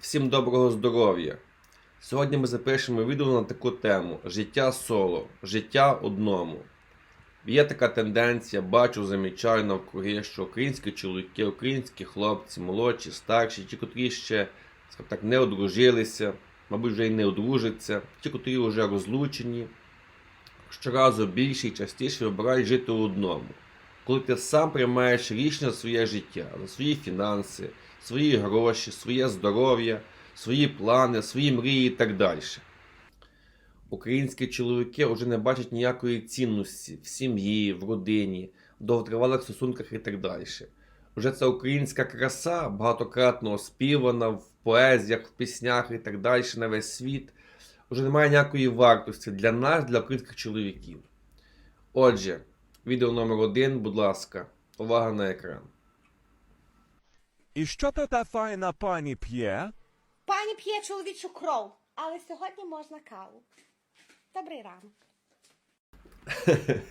Всім доброго здоров'я! Сьогодні ми запишемо відео на таку тему Життя соло, життя одному. Є така тенденція, бачу, замічаю навкруги, що українські чоловіки, українські хлопці, молодші, старші, ті, котрі ще так, не одружилися, мабуть, вже й не одружаться, ті, котрі вже розлучені, щоразу більше і частіше вибирають жити одному. Коли ти сам приймаєш рішення своє життя, за свої фінанси, свої гроші, своє здоров'я, свої плани, свої мрії і так далі. Українські чоловіки вже не бачать ніякої цінності в сім'ї, в родині, в довготривалих стосунках і так далі. Уже ця українська краса, багатократно оспівана в поезіях, в піснях і так далі на весь світ, вже не має ніякої вартості для нас, для українських чоловіків. Отже, відео номер один, будь ласка, увага на екран. І що то та файна пані п'є? Пані п'є чоловічу кров, але сьогодні можна каву. Добрий ранок.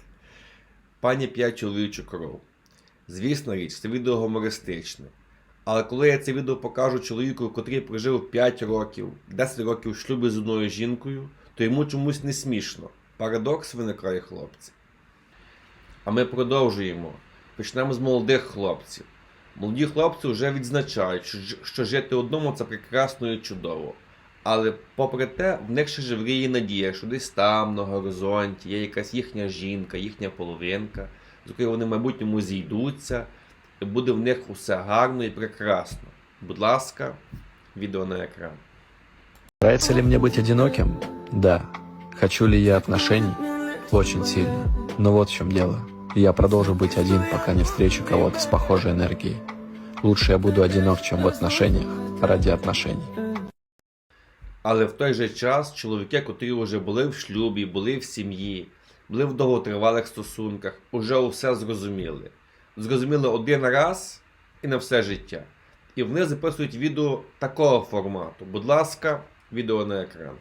Пані п'ять чоловічу кров. Звісна річ, це відео гумористичне. Але коли я це відео покажу чоловіку, котрий прожив 5 років, 10 років в шлюбі з одною жінкою, то йому чомусь не смішно. Парадокс виникає, хлопці. А ми продовжуємо. Почнемо з молодих хлопців. Молоді хлопці вже відзначають, що, жити одному це прекрасно і чудово. Але попри те, в них ще живріє надія, що десь там, на горизонті, є якась їхня жінка, їхня половинка, з якою вони в майбутньому зійдуться, і буде в них усе гарно і прекрасно. Будь ласка, відео на екран. Нравится ли мне быть одиноким? Да. Хочу ли я отношений? Очень сильно. Но вот в чем дело. Я продолжу быть один, пока не встречу кого-то с похожей энергией. Лучше я буду одинок, чем в отношениях, ради отношений. Але в той же час чоловіки, котрі вже були в шлюбі, були в сім'ї, були в довготривалих стосунках, уже усе зрозуміли. Зрозуміли один раз і на все життя. І вони записують відео такого формату. Будь ласка, відео на екран.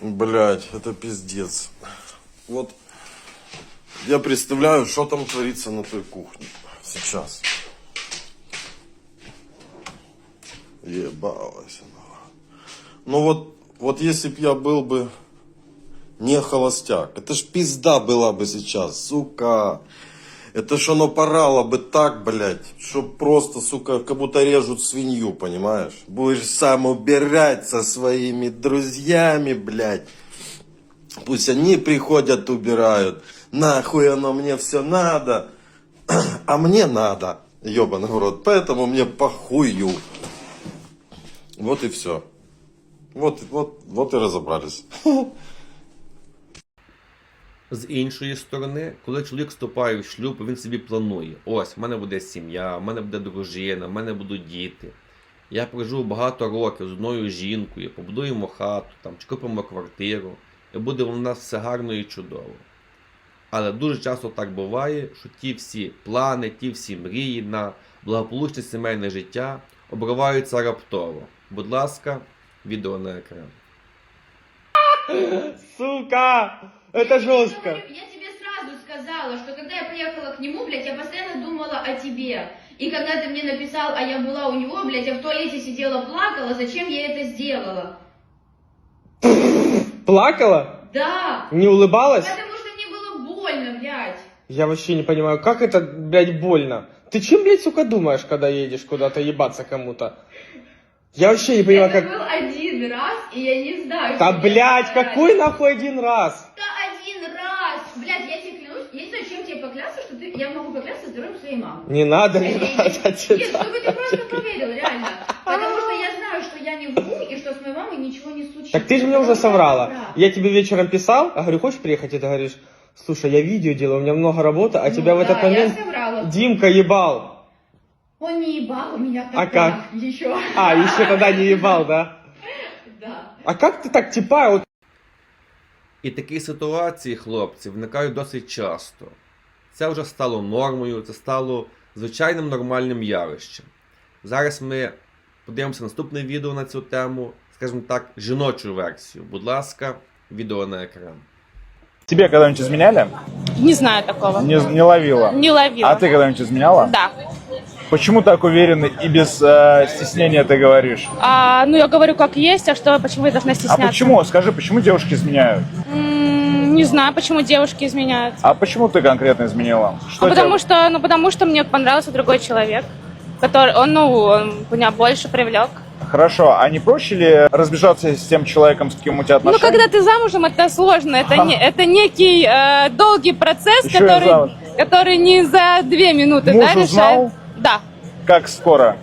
Блять, это пиздец. Вот я представляю, что там творится на той кухне сейчас. Ебалась она. Ну вот, вот если б я был бы не холостяк, это ж пизда была бы сейчас, сука. Это ж оно порало бы так, блядь, что просто, сука, как будто режут свинью, понимаешь? Будешь сам убирать со своими друзьями, блядь. Пусть они приходят, убирают. Нахуй оно мне все надо. А мне надо, ебаный в рот. Поэтому мне похую. Вот и все. Вот, вот, вот и разобрались. З іншої сторони, коли чоловік вступає в шлюб, він собі планує: ось, в мене буде сім'я, в мене буде дружина, в мене будуть діти. Я проживу багато років з одною жінкою, побудуємо хату там, чи купимо квартиру, і буде у нас все гарно і чудово. Але дуже часто так буває, що ті всі плани, ті всі мрії на благополучне сімейне життя обриваються раптово. Будь ласка, відео на екран. Сука! Это жестко. Я тебе сразу сказала, что когда я приехала к нему, блядь, я постоянно думала о тебе. И когда ты мне написал, а я была у него, блядь, я в туалете сидела, плакала, зачем я это сделала? Плакала? Да, Не улыбалась? потому что мне было больно, блядь. Я вообще не понимаю, как это, блядь, больно? Ты чем, блядь, сука, думаешь, когда едешь куда-то ебаться кому-то? Я вообще не понимаю, это как... был один раз, и я не знаю. Да, блядь, какой нахуй один раз? Да один раз! Блядь, я тебе клянусь, я не знаю, чем тебе поклясться, что ты... Я могу поклясться здоровьем своей мамы. Не надо, не надо, Нет, чтобы ты просто проверил, реально. Потому что я знаю, что я не вру, и что с моей мамой ничего не случится. Так ты же мне уже соврала. Я тебе вечером писал, а говорю, хочешь приехать? И ты говоришь, слушай, я видео делаю, у меня много работы, а Ну тебя в этот момент я соврала. Димка ебал. Он не ебал меня А тогда как? еще. А, еще тогда не ебал, да? Да. А как ты так типа, вот І такі ситуації, хлопці, виникають досить часто. Це вже стало нормою, це стало звичайним нормальним явищем. Зараз ми подивимося наступне відео на цю тему, скажімо так, жіночу версію. Будь ласка, відео на екран. Тебе когда-нибудь изменяли? Не знаю такого. Не, не ловила. Не ловила. А ты когда-нибудь изменяла? Да. Почему так уверенно и без э, стеснения ты говоришь? А, ну, я говорю, как есть, а что, почему я должна А стесняться? почему? Скажи, почему девушки изменяют? Не знаю, почему девушки изменяют. А почему ты конкретно изменила? Что Ну, потому тебя- что, ну, потому что мне понравился другой человек, который, он, ну, он меня больше привлек. Хорошо, а не проще ли разбежаться с тем человеком, с кем у тебя Ну, отношения? когда ты замужем, это сложно, это, не, это некий э, долгий процесс, который, который не за две минуты Муж да, решает. узнал? Да, Как скоро?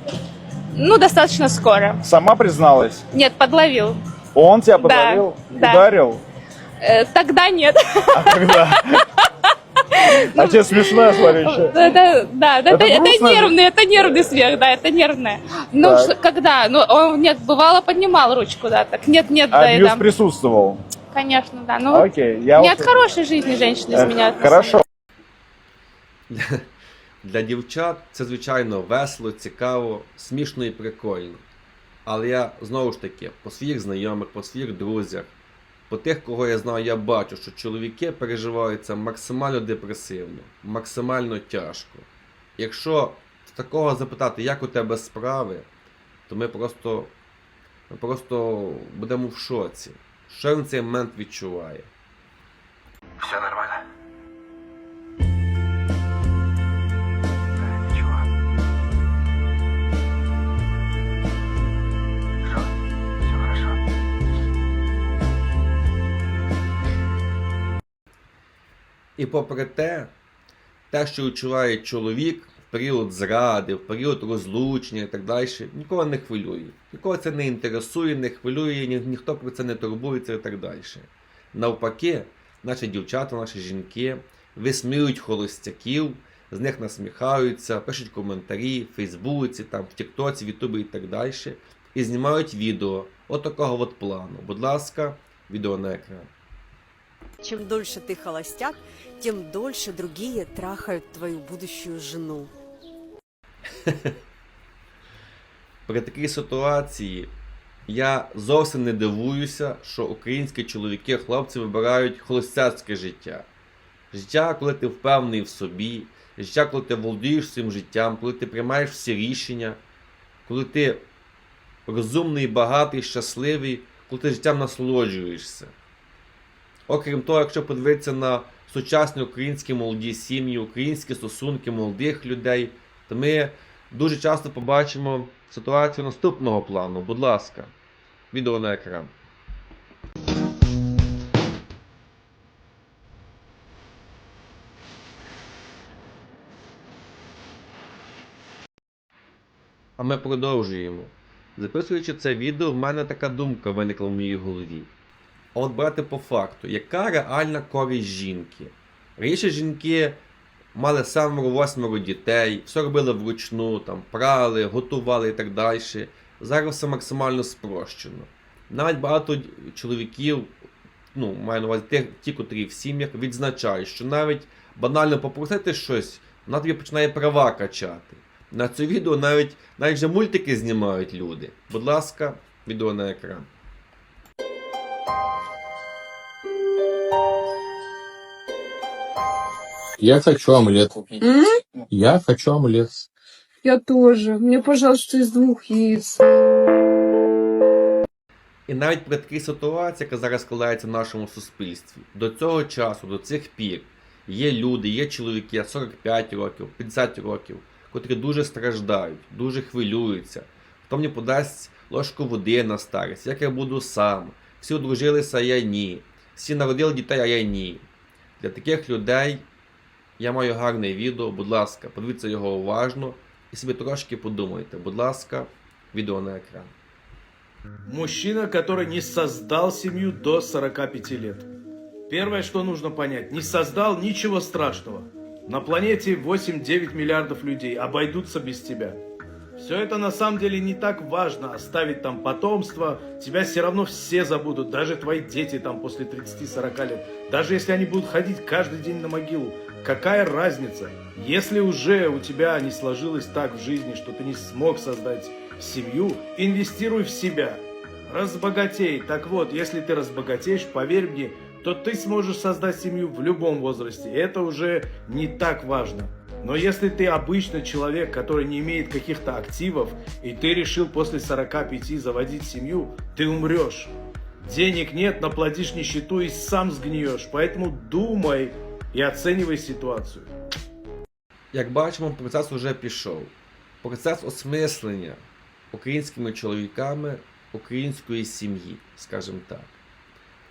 ну, достаточно скоро. Сама призналась? Нет, подловил. Он тебя Да, подарил? да. Ударил? Э, тогда нет. А когда? А тебе смешно, я смотрю, еще. Это, да, это, Это нервный, это нервный смех, да, это нервное. Ну, когда? Ну, он, нет, бывало, поднимал ручку, да, так, нет, нет, да, и там. присутствовал. Конечно, да, ну, Окей, я не от хорошей жизни женщины на Хорошо. Для дівчат це звичайно весело, цікаво, смішно і прикольно. Але я знову ж таки, по своїх знайомих, по своїх друзях, по тих, кого я знаю, я бачу, що чоловіки переживають це максимально депресивно, максимально тяжко. Якщо з такого запитати, як у тебе справи, то ми просто, ми просто будемо в шоці. Що він цей момент відчуває? Все нормально? І попри те, те, що відчуває чоловік в період зради, в період розлучення і так далі, нікого не хвилює. Нікого це не інтересує, не хвилює, ні, ніхто про це не турбується і так далі. Навпаки, наші дівчата, наші жінки висміюють холостяків, з них насміхаються, пишуть коментарі в Фейсбуці, там, в Тіктоці, в Ютубі і так далі. І знімають відео от от плану. Будь ласка, відео на екран. Чем дольше ты холостяк, тем дольше другие трахают твою будущую жену. При такій ситуації я зовсім не дивуюся, що українські чоловіки, хлопці вибирають холостяцьке життя. Життя, коли ти впевнений в собі, життя, коли ти володієш своїм життям, коли ти приймаєш всі рішення, коли ти розумний, багатий, щасливий, коли ти життям насолоджуєшся. Окрім того, якщо подивитися на сучасні українські молоді сім'ї, українські стосунки молодих людей, то ми дуже часто побачимо ситуацію наступного плану. Будь ласка, відео на екран. А ми продовжуємо. Записуючи це відео, в мене така думка виникла в моїй голові. А от брати по факту, яка реальна користь жінки? Раніше жінки мали семеро восьмеро дітей, все робили вручну, там, прали, готували і так далі. Зараз все максимально спрощено. Навіть багато чоловіків, ну, маю на увазі ті, ті, котрі в сім'ях, відзначають, що навіть банально попросити щось, вона тобі починає права качати. На це відео навіть, навіть вже мультики знімають люди. Будь ласка, відео на екран. Я хочу омлет. Я хочу омлет. Я тоже. Мне, пожалуйста, из двух яиц. І навіть при такій ситуації, яка зараз складається в нашому суспільстві, до цього часу, до цих пір, є люди, є чоловіки 45 років, 50 років, котрі дуже страждають, дуже хвилюються. Хто мені подасть ложку води на старість, як я буду сам, всі одружилися, а я ні, всі народили дітей, а я ні. Для таких людей я маю гарне відео, будь ласка, подивіться його уважно і собі трошки подумайте. Будь ласка, відео на екран. Мужчина, который не создал семью до 45 лет. Первое, что нужно понять, не создал ничего страшного. На планете 8-9 миллиардов людей обойдутся без тебя. Все это на самом деле не так важно, оставить там потомство, тебя все равно все забудут, даже твои дети там после 30-40 лет. Даже если они будут ходить каждый день на могилу, какая разница? Если уже у тебя не сложилось так в жизни, что ты не смог создать семью, инвестируй в себя. Разбогатей. Так вот, если ты разбогатеешь, поверь мне, то ты сможешь создать семью в любом возрасте. Это уже не так важно. Но если ты обычный человек, который не имеет каких-то активов, и ты решил после 45 заводить семью, ты умрешь. Денег нет, наплодишь нищету и сам сгниешь. Поэтому думай и оценивай ситуацию. Як бачимо, процес уже пішов. Процес осмислення українськими чоловіками української сім'ї, скажімо так.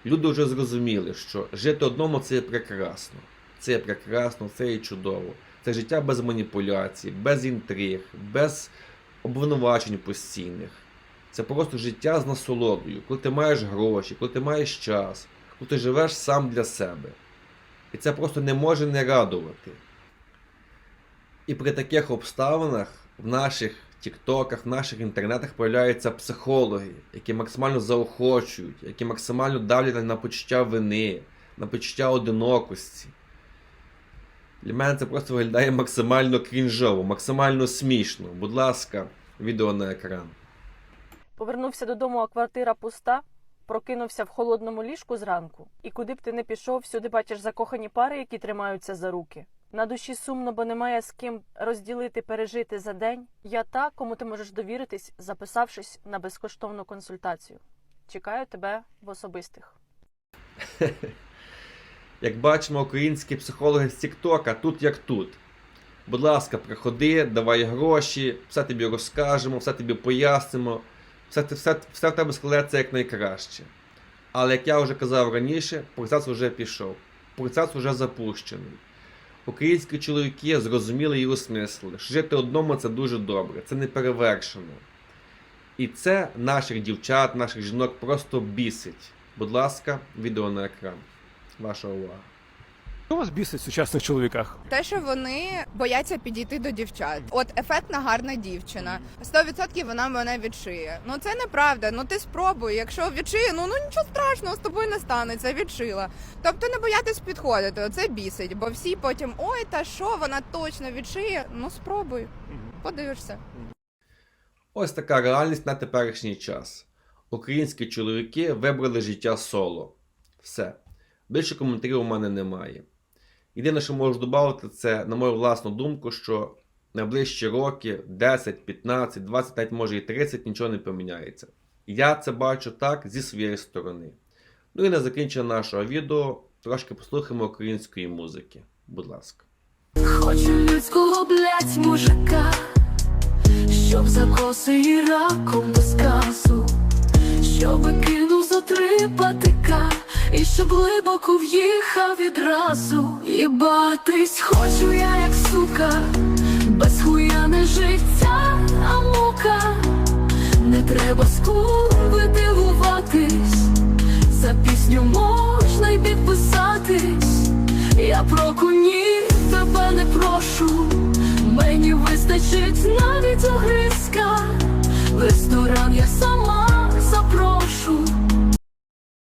Люди вже зрозуміли, що жити одному це є прекрасно. Це є прекрасно, це є чудово. Це життя без маніпуляцій, без інтриг, без обвинувачень постійних. Це просто життя з насолодою, коли ти маєш гроші, коли ти маєш час, коли ти живеш сам для себе. І це просто не може не радувати. І при таких обставинах в наших тіктоках, в наших інтернетах появляються психологи, які максимально заохочують, які максимально давлять на почуття вини, на почуття одинокості. Для мене це просто виглядає максимально крінжово, максимально смішно. Будь ласка, відео на екран. Повернувся додому, а квартира пуста. Прокинувся в холодному ліжку зранку. І куди б ти не пішов, всюди бачиш закохані пари, які тримаються за руки. На душі сумно, бо немає з ким розділити, пережити за день. Я та, кому ти можеш довіритись, записавшись на безкоштовну консультацію. Чекаю тебе в особистих. Як бачимо, українські психологи з Тіктока тут як тут. Будь ласка, приходи, давай гроші, все тобі розкажемо, все тобі пояснимо, все, все, все в тебе складеться як найкраще. Але як я вже казав раніше, процес вже пішов. Процес вже запущений. Українські чоловіки зрозуміли і осмислили, що жити одному це дуже добре, це не перевершено. І це наших дівчат, наших жінок просто бісить. Будь ласка, відео на екран. Ваша увага. Що вас бісить в сучасних чоловіках? Те, що вони бояться підійти до дівчат. От ефектна гарна дівчина. 100% вона мене відшиє. Ну це неправда. Ну ти спробуй. Якщо відшиє, ну ну нічого страшного з тобою не станеться. Відшила. Тобто не боятись підходити. Оце бісить, бо всі потім ой, та що вона точно відшиє. Ну спробуй. Подивишся. Ось така реальність на теперішній час. Українські чоловіки вибрали життя соло. Все. Більше коментарів у мене немає. Єдине, що можу додати, це, на мою власну думку, що найближчі роки 10, 15, 20, навіть може і 30 нічого не поміняється. Я це бачу так зі своєї сторони. Ну і на закінчення нашого відео трошки послухаємо української музики. Будь ласка. Хочу людського, блять, мужика, щоб за коси і раком без казу, щоб кинув за три і щоб глибоко в'їхав відразу, і батись хочу я, як сука, без хуя не життя, а мука, не треба скуби дивуватись, за пісню можна й підписатись, я про кунів тебе не прошу, мені вистачить навіть огризка, в ресторан я сама.